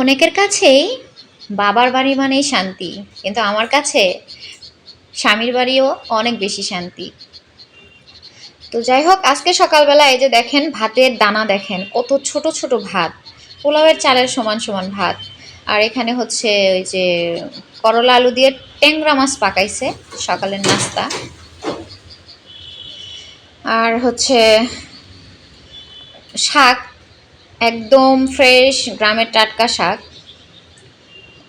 অনেকের কাছেই বাবার বাড়ি মানেই শান্তি, কিন্তু আমার কাছে স্বামীর বাড়িও অনেক বেশি শান্তি। তো যাই হোক, আজকে সকালবেলা এই যে দেখেন, ভাতের দানা দেখেন, কত ছোট ছোট ভাত, পোলাওয়ের চালের সমান সমান ভাত। আর এখানে হচ্ছে ওই যে করলা আলু দিয়ে ট্যাংরা মাছ পাকাইছে সকালের নাস্তা। আর হচ্ছে শাক একদম ফ্রেশ গ্রামের টাটকা শাক।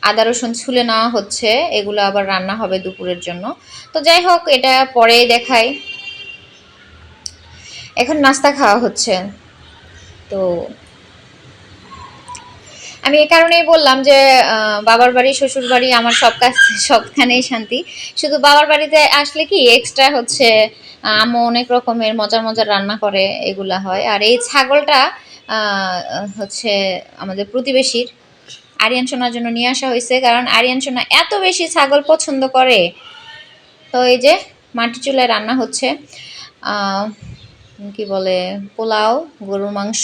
আদা, রসুন ছুলে নেওয়া হচ্ছে। এগুলো আবার রান্না হবে দুপুরের জন্য। তো যাই হোক, এটা পরে দেখাই। এখন নাস্তা খাওয়া হচ্ছে। তো আমি এ কারণেই বললাম যে বাবার বাড়ি, শ্বশুর বাড়ি আমার সব কাজ, সবখানেই শান্তি। শুধু বাবার বাড়িতে আসলে কি এক্সট্রা হচ্ছে আম্মু অনেক রকমের মজার মজার রান্না করে, এগুলা হয়। আর এই ছাগলটা হচ্ছে আমাদের প্রতিবেশীর আরিয়ান সোনার জন্য নিয়ে আসা হয়েছে, কারণ আরিয়ান সোনা এত বেশি ছাগল পছন্দ করে। তো এই যে মাটি চুলায় রান্না হচ্ছে কি বলে, পোলাও, গরুর মাংস।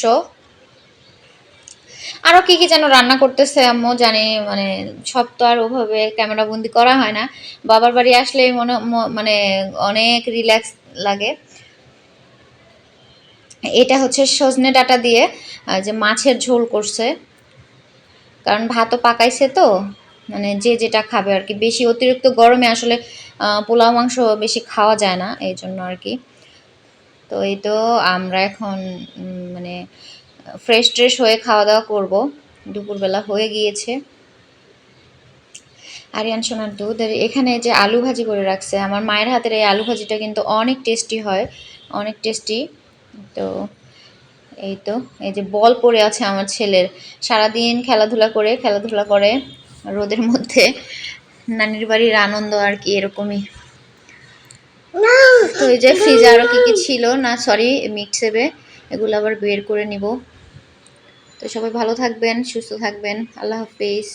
আরও কি কি যেন রান্না করতেছে আম্মু, জানি মানে সব তো আর ওভাবে ক্যামেরা বন্দি করা হয় না। বাবার বাড়ি আসলে মনে মানে অনেক রিল্যাক্স লাগে। এটা হচ্ছে সজনে ডাটা দিয়ে যে মাছের ঝোল করছে। কারণ ভাতও পাকাইছে তো মানে যে যেটা খাবে আর কি। বেশি অতিরিক্ত গরমে আসলে পোলাও, মাংস বেশি খাওয়া যায় না, এই জন্য আর কি। তো এই তো আমরা এখন মানে ফ্রেশ ট্রেশ হয়ে খাওয়া দাওয়া করব। দুপুরবেলা হয়ে গিয়েছে। আরিয়ান, সোনার দুধ। আর এখানে যে আলু ভাজি করে রাখছে, আমার মায়ের হাতের এই আলু ভাজিটা কিন্তু অনেক টেস্টি হয়, অনেক টেস্টি তো এই তো এই যে বল পড়ে আছে আমার ছেলের। সারাদিন খেলাধুলা করে খেলাধুলা করে রোদের মধ্যে নানির বাড়ির আনন্দ আর কি এরকমই। তো এই যে ফ্রিজে আরও কি কি ছিল? না সরি মিক্সেবে এগুলো আবার বের করে নিব। তো সবাই ভালো থাকবেন সুস্থ থাকবেন। আল্লাহ হাফিজ।